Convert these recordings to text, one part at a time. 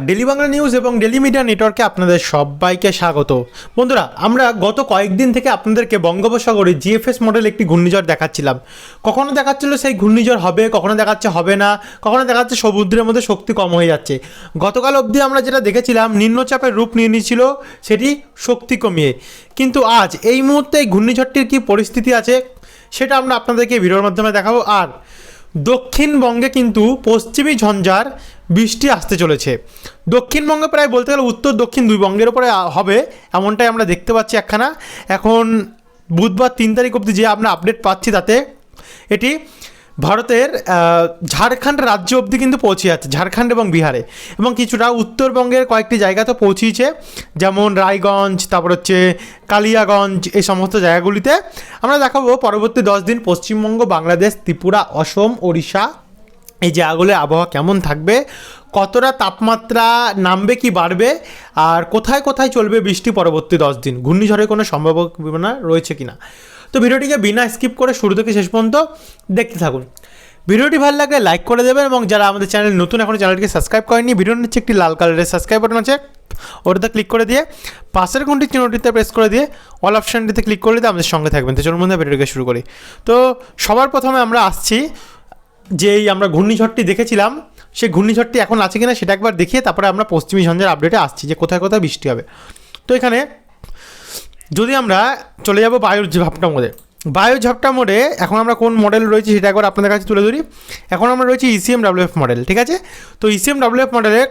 Daily Bangla news এবং daily media নেটওয়ার্কে আপনাদের সবাইকে স্বাগত। বন্ধুরা, আমরা গত কয়েকদিন থেকে আপনাদেরকে বঙ্গোপসাগরে জিএফএস মডেল একটি ঘূর্ণিঝড় দেখাচ্ছিলাম। কখনো দেখাচ্ছিল সেই ঘূর্ণিঝড় হবে, কখনো দেখাচ্ছে হবে না, কখনো দেখাচ্ছে সমুদ্রের মধ্যে শক্তি কম হয়ে যাচ্ছে। গতকাল অবধি আমরা যেটা দেখেছিলাম, নিম্নচাপের রূপ নিয়ে নিয়েছিল সেটি শক্তি কমিয়ে। কিন্তু আজ এই মুহূর্তে এই ঘূর্ণিঝড়টির কী পরিস্থিতি আছে, সেটা আমরা আপনাদেরকে ভিডিওর মাধ্যমে দেখাবো। আর দক্ষিণবঙ্গে কিন্তু পশ্চিমী ঝঞ্ঝার বৃষ্টি আসতে চলেছে। দক্ষিণবঙ্গে প্রায় বলতে গেলে উত্তর দক্ষিণ দুই বঙ্গের ওপরে হবে, এমনটাই আমরা দেখতে পাচ্ছি একখানা। এখন বুধবার তিন তারিখ অবধি যে আমরা আপডেট পাচ্ছি তাতে, এটি ভারতের ঝাড়খণ্ড রাজ্য অবধি কিন্তু পৌঁছে যাচ্ছে, ঝাড়খণ্ড এবং বিহারে। এবং কিছুটা উত্তরবঙ্গের কয়েকটি জায়গাতে পৌঁছিয়েছে যেমন রায়গঞ্জ, তারপর হচ্ছে কালিয়াগঞ্জ, এই সমস্ত জায়গাগুলিতে। আমরা দেখাবো পরবর্তী দশ দিন পশ্চিমবঙ্গ, বাংলাদেশ, ত্রিপুরা, অসম, ওড়িশা, এই জায়গাগুলো আবহাওয়া কেমন থাকবে, কতটা তাপমাত্রা নামবে কি বাড়বে, আর কোথায় কোথায় চলবে বৃষ্টি পরবর্তী দশ দিন? ঘূর্ণিঝড়ের কোনো সম্ভাবনা রয়েছে কিনা? তো ভিডিওটিকে বিনা স্কিপ করে শুরু থেকে শেষ পর্যন্ত দেখতে থাকুন। ভিডিওটি ভালো লাগলে লাইক করে দেবেন এবং যারা আমাদের চ্যানেল নতুন এখন চ্যানেলটিকে সাবস্ক্রাইব করেনি ভিডিওর নিচে একটি লাল কালারের সাবস্ক্রাইব বাটন আছে, ওটাতে ক্লিক করে দিয়ে পাশের ঘন্টির চিহ্নটিতে প্রেস করে দিয়ে অল অপশানটিতে ক্লিক করে দিয়ে আমাদের সঙ্গে থাকবেন। তো চলুন মধ্যে ভিডিওটিকে শুরু করি। তো সবার প্রথমে আমরা আসছি, যেই আমরা ঘূর্ণিঝড়টি দেখেছিলাম, সেই ঘূর্ণিঝড়টি এখন আছে কিনা সেটা একবার দেখিয়ে তারপরে আমরা পশ্চিমী ঝঞ্ঝার আপডেটে আসছি যে কোথায় কোথায় বৃষ্টি হবে। তো এখানে যদি আমরা চলে যাব বায়ুর ঝাপটা মোড়ে। বায়ু ঝাপটা মোড়ে এখন আমরা কোন মডেল রয়েছে সেটা একবার আপনাদের কাছে তুলে ধরি। এখন আমরা রয়েছি ইসিএম ডাব্লিউএফ মডেল ঠিক আছে? তো ইসিএম ডাব্লিউএফ মডেলে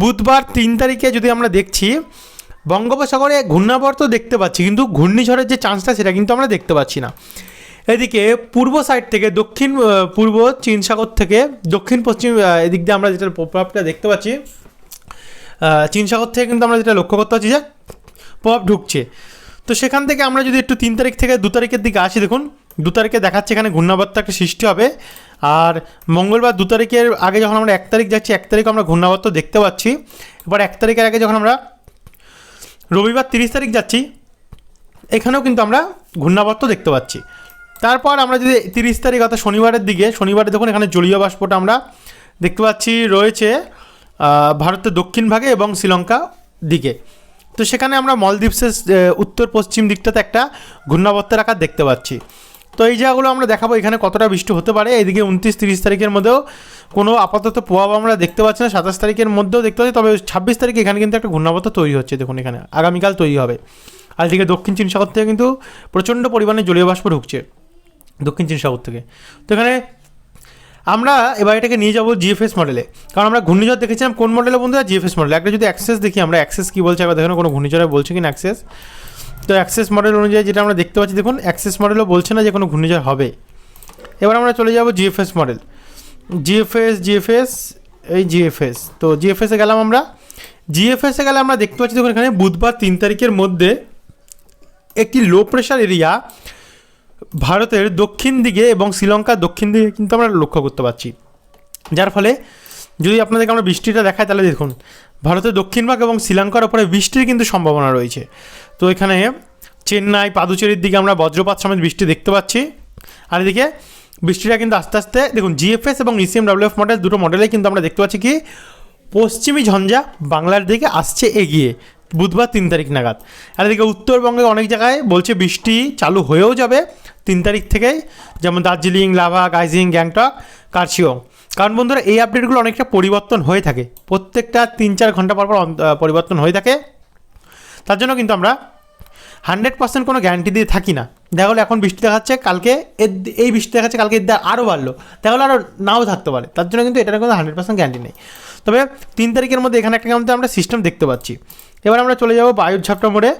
বুধবার তিন তারিখে যদি আমরা দেখছি, বঙ্গোপসাগরে ঘূর্ণাবর্ত দেখতে পাচ্ছি, কিন্তু ঘূর্ণিঝড়ের যে চান্সটা সেটা কিন্তু আমরা দেখতে পাচ্ছি না। এদিকে পূর্ব সাইড থেকে দক্ষিণ পূর্ব চীন সাগর থেকে দক্ষিণ পশ্চিম এদিক দিয়ে আমরা যেটা প্রভাবটা দেখতে পাচ্ছি চীন সাগর থেকে কিন্তু আমরা যেটা লক্ষ্য করতে পারছি যে প্রভাব ঢুকছে। তো সেখান থেকে আমরা যদি একটু তিন তারিখ থেকে দু তারিখের দিকে আসি, দেখুন, দু তারিখে দেখাচ্ছে এখানে ঘূর্ণাবর্ত একটা সৃষ্টি হবে। আর মঙ্গলবার দু তারিখের আগে যখন আমরা এক তারিখ যাচ্ছি, এক তারিখ আমরা ঘূর্ণাবর্ত দেখতে পাচ্ছি। এবার এক তারিখের আগে যখন আমরা রবিবার তিরিশ তারিখ যাচ্ছি, এখানেও কিন্তু আমরা ঘূর্ণাবর্ত দেখতে পাচ্ছি। তারপর আমরা যদি তিরিশ তারিখ অর্থাৎ শনিবারের দিকে, শনিবারে দেখুন এখানে জলীয় বাষ্পটা আমরা দেখতে পাচ্ছি রয়েছে ভারতের দক্ষিণ ভাগে এবং শ্রীলঙ্কা দিকে। তো সেখানে আমরা মলদ্বীপসের উত্তর পশ্চিম দিকটাতে একটা ঘূর্ণাবর্তের আকার দেখতে পাচ্ছি। তো এই জায়গাগুলো আমরা দেখাবো এখানে কতটা বৃষ্টি হতে পারে। এদিকে উনত্রিশ তিরিশ তারিখের মধ্যেও কোনো আপাতত প্রভাব আমরা দেখতে পাচ্ছি না। সাতাশ তারিখের মধ্যেও দেখতে পাচ্ছি, তবে ছাব্বিশ তারিখে এখানে কিন্তু একটা ঘূর্ণাবর্ত তৈরি হচ্ছে। দেখুন এখানে, আগামীকাল তৈরি হবে। আর এদিকে দক্ষিণ চীন সাগর থেকে কিন্তু প্রচণ্ড পরিমাণে জলীয় বাষ্প ঢুকছে দক্ষিণ চীন সাগর থেকে। তো এখানে আমরা এবার এটাকে নিয়ে যাব জিএফএস মডেলে কারণ আমরা ঘূর্ণিঝড় দেখেছিলাম, কোন মডেলে বন্ধুরা? জিএফএস মডেল একটা যদি অ্যাক্সেস দেখি আমরা অ্যাক্সেস কী বলছে একবার দেখুন কোনো ঘূর্ণিঝড়ে বলছে কিনা অ্যাক্সেস তো অ্যাক্সেস মডেল অনুযায়ী যেটা আমরা দেখতে পাচ্ছি, দেখুন অ্যাক্সেস মডেলও বলছে না যে কোনো ঘূর্ণিঝড় হবে। এবার আমরা চলে যাব জিএফএস মডেল জিএফএস জিএফএস এই জিএফএস তো জিএফএসে গেলাম আমরা। জিএফএসে গেলে আমরা দেখতে পাচ্ছি, দেখুন এখানে বুধবার তিন তারিখের মধ্যে একটি লো প্রেশার এরিয়া ভারতের দক্ষিণ দিকে এবং শ্রীলঙ্কার দক্ষিণ দিকে কিন্তু আমরা লক্ষ্য করতে পারছি। যার ফলে যদি আপনাদেরকে আমরা বৃষ্টিটা দেখাই, তাহলে দেখুন, ভারতের দক্ষিণ ভাগ এবং শ্রীলঙ্কার ওপরে বৃষ্টির কিন্তু সম্ভাবনা রয়েছে। তো এখানে চেন্নাই, পাদুচেরির দিকে আমরা বজ্রপাত সমেত বৃষ্টি দেখতে পাচ্ছি। আর এদিকে বৃষ্টিটা কিন্তু আস্তে আস্তে, দেখুন, জিএফএস এবং ইসিএম ডাব্লিউএফ মডেল দুটো মডেলেই কিন্তু আমরা দেখতে পাচ্ছি কি, পশ্চিমী ঝঞ্ঝা বাংলার দিকে আসছে এগিয়ে, বুধবার তিন তারিখ নাগাদ। আর এদিকে উত্তরবঙ্গে অনেক জায়গায় বলছে বৃষ্টি চালু হয়েও যাবে। তিন তারিখ থেকেই যেমন দার্জিলিং লাভা গাইজিং গ্যাংটক কার্শিয়ং কারণ বন্ধুরা, এই আপডেটগুলো অনেকটা পরিবর্তন হয়ে থাকে। প্রত্যেকটা তিন চার ঘণ্টা পর পর পরিবর্তন হয়ে থাকে। তার জন্য কিন্তু আমরা হান্ড্রেড পার্সেন্ট কোনো গ্যারান্টি দিয়ে থাকি না। দেখা গেলো এখন বৃষ্টি দেখাচ্ছে, কালকে এর এই বৃষ্টি দেখাচ্ছে, কালকে এর আরও বাড়লো। দেখা গেলো আরও নাও থাকতে পারে। তার জন্য কিন্তু এটার কোনো হান্ড্রেড পার্সেন্ট গ্যারান্টি নেই। তবে তিন তারিখের মধ্যে এখানে একটা কিন্তু আমরা সিস্টেম দেখতে পাচ্ছি। এবার আমরা চলে যাব বায়ুর ঝাপটা মোড়ে।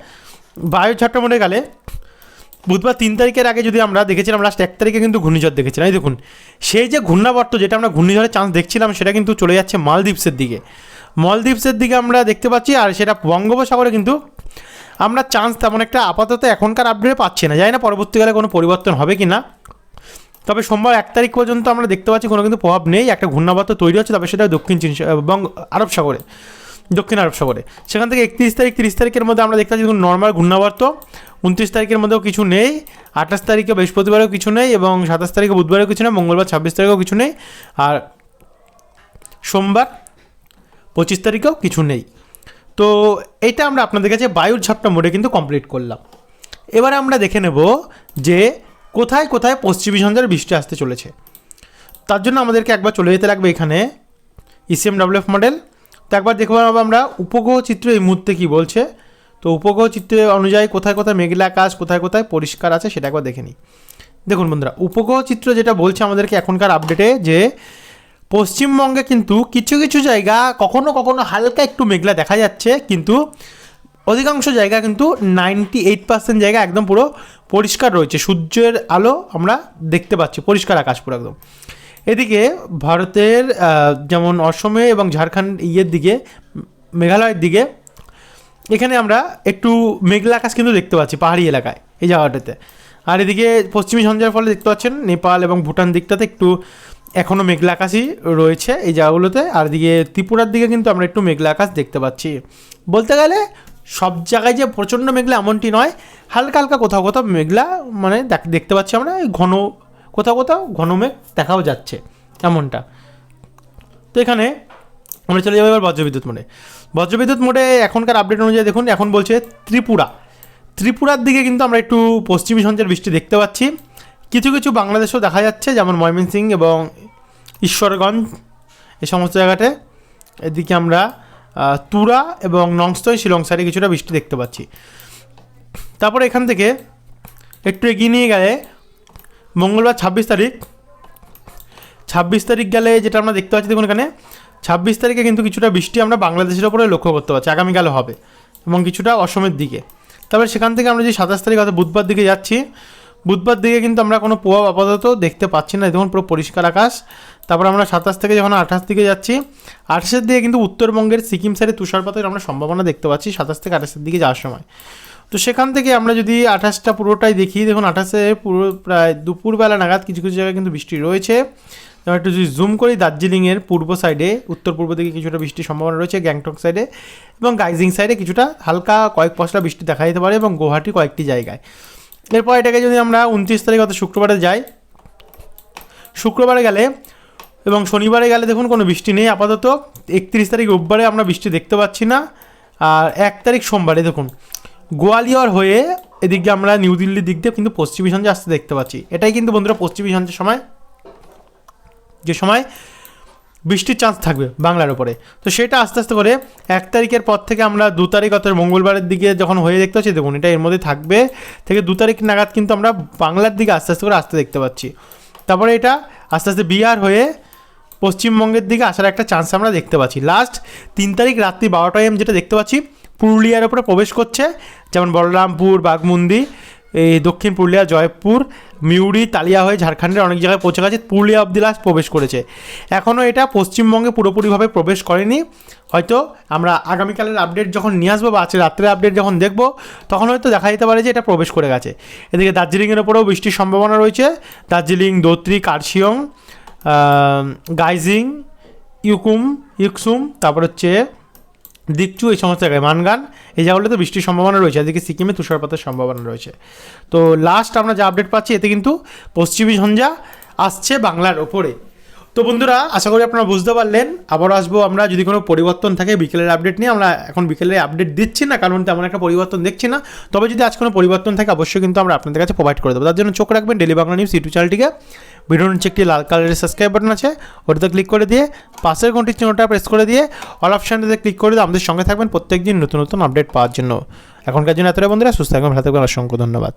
বায়ুর ঝাপটা মোড়ে গেলে বুধবার তিন তারিখের আগে যদি আমরা দেখেছিলাম লাস্ট এক তারিখে কিন্তু ঘূর্ণিঝড় দেখেছিলাম। এই দেখুন, সেই যে ঘূর্ণাবর্ত যেটা আমরা ঘূর্ণিঝড়ের চান্স দেখছিলাম, সেটা কিন্তু চলে যাচ্ছে মালদ্বীপসের দিকে। মালদ্বীপসের দিকে আমরা দেখতে পাচ্ছি, আর সেটা বঙ্গোপসাগরে কিন্তু আমরা চান্স তেমন একটা আপাতত এখনকার আপডেটে পাচ্ছি না। জানি না পরবর্তীকালে কোনো পরিবর্তন হবে কি না তবে সোমবার এক তারিখ পর্যন্ত আমরা দেখতে পাচ্ছি কোনো কিন্তু প্রভাব নেই, একটা ঘূর্ণাবর্ত তৈরি হচ্ছে, তবে সেটা দক্ষিণ চীন বঙ্গ, আরব সাগরে, দক্ষিণ আরব সাগরে। সেখান থেকে একত্রিশ তারিখ, তিরিশ তারিখের মধ্যে আমরা দেখতে পাচ্ছি নর্মাল ঘূর্ণাবর্ত। উনত্রিশ তারিখের মধ্যেও কিছু নেই, আঠাশ তারিখে বৃহস্পতিবারেও কিছু নেই এবং সাতাশ তারিখে বুধবারেও কিছু নেই, মঙ্গলবার, ছাব্বিশ তারিখেও কিছু নেই আর সোমবার পঁচিশ তারিখেও কিছু নেই। তো এটা আমরা আপনাদের কাছে বায়ুর ঝাপটা মোডে কিন্তু কমপ্লিট করলাম। এবারে আমরা দেখে নেব যে কোথায় কোথায় পশ্চিমী ঝঞ্ঝার বৃষ্টি আসতে চলেছে। তার জন্য আমাদেরকে একবার চলে যেতে লাগবে এখানে ইসিএম ডাব্লিউএফ মডেল তো একবার দেখব আমরা উপগ্রহ চিত্র এই মুহূর্তে কী বলছে। তো উপগ্রহ চিত্রে অনুযায়ী কোথায় কোথায় মেঘলা আকাশ, কোথায় কোথায় পরিষ্কার আছে সেটা একবার দেখে নিই। দেখুন বন্ধুরা উপগ্রহ চিত্র যেটা বলছে আমাদেরকে এখনকার আপডেটে যে পশ্চিমবঙ্গে কিন্তু কিছু কিছু জায়গা কখনো কখনো হালকা একটু মেঘলা দেখা যাচ্ছে, কিন্তু অধিকাংশ জায়গা কিন্তু নাইনটি এইট পার্সেন্ট জায়গা একদম পুরো পরিষ্কার রয়েছে। সূর্যের আলো আমরা দেখতে পাচ্ছি, পরিষ্কার আকাশ পুরো একদম। এদিকে ভারতের যেমন অসমে এবং ঝাড়খণ্ড ইয়ের দিকে, মেঘালয়ের দিকে এখানে আমরা একটু মেঘলা আকাশ কিন্তু দেখতে পাচ্ছি, পাহাড়ি এলাকায়, এই জায়গাটাতে। আর এদিকে পশ্চিমী ঝঞ্ঝার ফলে দেখতে পাচ্ছেন নেপাল এবং ভুটান দিকটাতে একটু এখনও মেঘলা আকাশই রয়েছে এই জায়গাগুলোতে। আর এদিকে ত্রিপুরার দিকে কিন্তু আমরা একটু মেঘলা আকাশ দেখতে পাচ্ছি। বলতে গেলে সব জায়গায় যে প্রচণ্ড মেঘলা এমনটি নয়, হালকা হালকা কোথাও কোথাও মেঘলা মানে দেখ- দেখতে পাচ্ছি আমরা ঘন কোথাও কোথাও ঘন মেঘ দেখাও যাচ্ছে এমনটা। তো এখানে আমরা চলে যাব এবার বজ্রবিদ্যুৎ মোডে। বজ্রবিদ্যুৎ মোডে এখনকার আপডেট অনুযায়ী দেখুন, এখন বলছে ত্রিপুরা। ত্রিপুরার দিকে কিন্তু আমরা একটু পশ্চিমী সঞ্চার বৃষ্টি দেখতে পাচ্ছি। কিছু কিছু বাংলাদেশেও দেখা যাচ্ছে, যেমন ময়মনসিং এবং ঈশ্বরগঞ্জ এই সমস্ত জায়গাতে। এদিকে আমরা তুরা এবং নংস্তই শিলং সাইডে কিছুটা বৃষ্টি দেখতে পাচ্ছি। তারপরে এখান থেকে একটু এগিয়ে নিয়ে গেলে মঙ্গলবার ছাব্বিশ তারিখ। ছাব্বিশ তারিখ গেলে যেটা আমরা দেখতে পাচ্ছি, দেখুন এখানে ছাব্বিশ তারিখে কিন্তু কিছুটা বৃষ্টি আমরা বাংলাদেশের ওপরে লক্ষ্য করতে পারছি। আগামীকালে হবে এবং কিছুটা অসমের দিকে। তারপরে সেখান থেকে আমরা যে সাতাশ তারিখ অর্থাৎ বুধবার দিকে যাচ্ছি, বুধবার দিকে কিন্তু আমরা কোনো প্রভাব আপাতত দেখতে পাচ্ছি না। দেখুন, পুরো পরিষ্কার আকাশ। তারপর আমরা সাতাশ থেকে যখন আঠাশ দিকে যাচ্ছি, আঠাশের দিকে কিন্তু উত্তরবঙ্গের সিকিম সাইডে তুষারপাতের আমরা সম্ভাবনা দেখতে পাচ্ছি সাতাশ থেকে আঠাশের দিকে যাওয়ার সময়। তো সেখান থেকে আমরা যদি আঠাশটা পুরোটাই দেখি, দেখুন, আঠাশে পুরো প্রায় দুপুরবেলা নাগাদ কিছু কিছু জায়গায় কিন্তু বৃষ্টি রয়েছে। এবার একটু যদি জুম করি, দার্জিলিংয়ের পূর্ব সাইডে উত্তর পূর্ব দিকে কিছুটা বৃষ্টির সম্ভাবনা রয়েছে, গ্যাংটক সাইডে এবং গাইজিং সাইডে কিছুটা হালকা কয়েক পশলা বৃষ্টি দেখা যেতে পারে এবং গুয়াহাটি কয়েকটি জায়গায়। এরপর এটাকে যদি আমরা উনত্রিশ তারিখ অর্থাৎ শুক্রবারে যাই, শুক্রবারে গেলে এবং শনিবারে গেলে দেখুন কোনো বৃষ্টি নেই, আপাতত একত্রিশ তারিখ রোববারে আমরা বৃষ্টি দেখতে পাচ্ছি না, আর এক তারিখ সোমবারে দেখুন, গোয়ালিয়র হয়ে এদিক আমরা নিউ দিল্লির দিক দিয়ে কিন্তু পশ্চিমী সঞ্জে আসতে দেখতে পাচ্ছি। এটাই কিন্তু বন্ধুরা পশ্চিমী সঞ্জের সময়। যে সময় বৃষ্টির চান্স থাকবে বাংলার উপরে। তো সেটা আস্তে আস্তে করে এক তারিখের পর থেকে আমরা দু তারিখ, অর্থাৎ মঙ্গলবারের দিকে যখন হয়ে দেখতে পাচ্ছি, দেখুন এটা এর মধ্যে থাকবে, থেকে দু তারিখ নাগাদ কিন্তু আমরা বাংলার দিকে আস্তে আস্তে করে আসতে দেখতে পাচ্ছি। তারপরে এটা আস্তে আস্তে বিহার হয়ে পশ্চিমবঙ্গের দিকে আসার একটা চান্স আমরা দেখতে পাচ্ছি। লাস্ট তিন তারিখ রাত্রি বারোটা এম যেটা দেখতে পাচ্ছি, পুরুলিয়ার উপরে প্রবেশ করছে, যেমন বলরামপুর বাঘমুন্দি এই দক্ষিণ পুরুলিয়া, জয়পুর মিউরি তালিয়া হয়ে ঝাড়খণ্ডের অনেক জায়গায় পৌঁছে গেছে। পুরুলিয়া অব্দি লাস্ট প্রবেশ করেছে। এখনও এটা পশ্চিমবঙ্গে পুরোপুরিভাবে প্রবেশ করেনি। হয়তো আমরা আগামীকালের আপডেট যখন নিয়ে আসব বা আজকে রাত্রের আপডেট যখন দেখব, তখন হয়তো দেখা যেতে পারে যে এটা প্রবেশ করে গেছে। এদিকে দার্জিলিংয়ের ওপরেও বৃষ্টির সম্ভাবনা রয়েছে। দার্জিলিং দোত্রি কার্শিয়ং গাইজিং, ইউকুম ইউকসুম তারপর হচ্ছে দিকচু এই সমস্ত জায়গায়। মানগান, এই জায়গাগুলোতে বৃষ্টির সম্ভাবনা রয়েছে, এদিকে সিকিমে তুষারপাতের সম্ভাবনা রয়েছে। তো লাস্ট আমরা যা আপডেট পাচ্ছি, এতে কিন্তু পশ্চিমী ঝঞ্ঝা আসছে বাংলার ওপরে। তো বন্ধুরা, আশা করি আপনারা বুঝতে পারলেন। আবার আসব আমরা, যদি কোনো পরিবর্তন থাকে বিকেলের আপডেট নিয়ে, আমরা এখন বিকেলে আপডেট দিচ্ছি না, কারণ তেমন একটা পরিবর্তন দেখছি না। তবে যদি আজ কোনো পরিবর্তন থাকে, অবশ্যই কিন্তু আমরা আপনাদের কাছে প্রোভাইড করে দেবো। তার জন্য চোখ রাখবেন ডেলি বাংলা নিউজ ইউটিউব চ্যানেলটিকে। ভিডিওর নিচে একটি লাল কালারের সাবস্ক্রাইব বাটন আছে, ওটাতে ক্লিক করে দিয়ে, পাশের ঘন্টির চিহ্নটা প্রেস করে দিয়ে অল অপশানটাতে ক্লিক করে দিয়ে আমাদের সঙ্গে থাকবেন প্রত্যেক দিন নতুন নতুন আপডেট পাওয়ার জন্য। এখনকার জন্য এতটা বন্ধুরা, সুস্থ থাকবেন, ভালো থাকবেন, অসংখ্য ধন্যবাদ।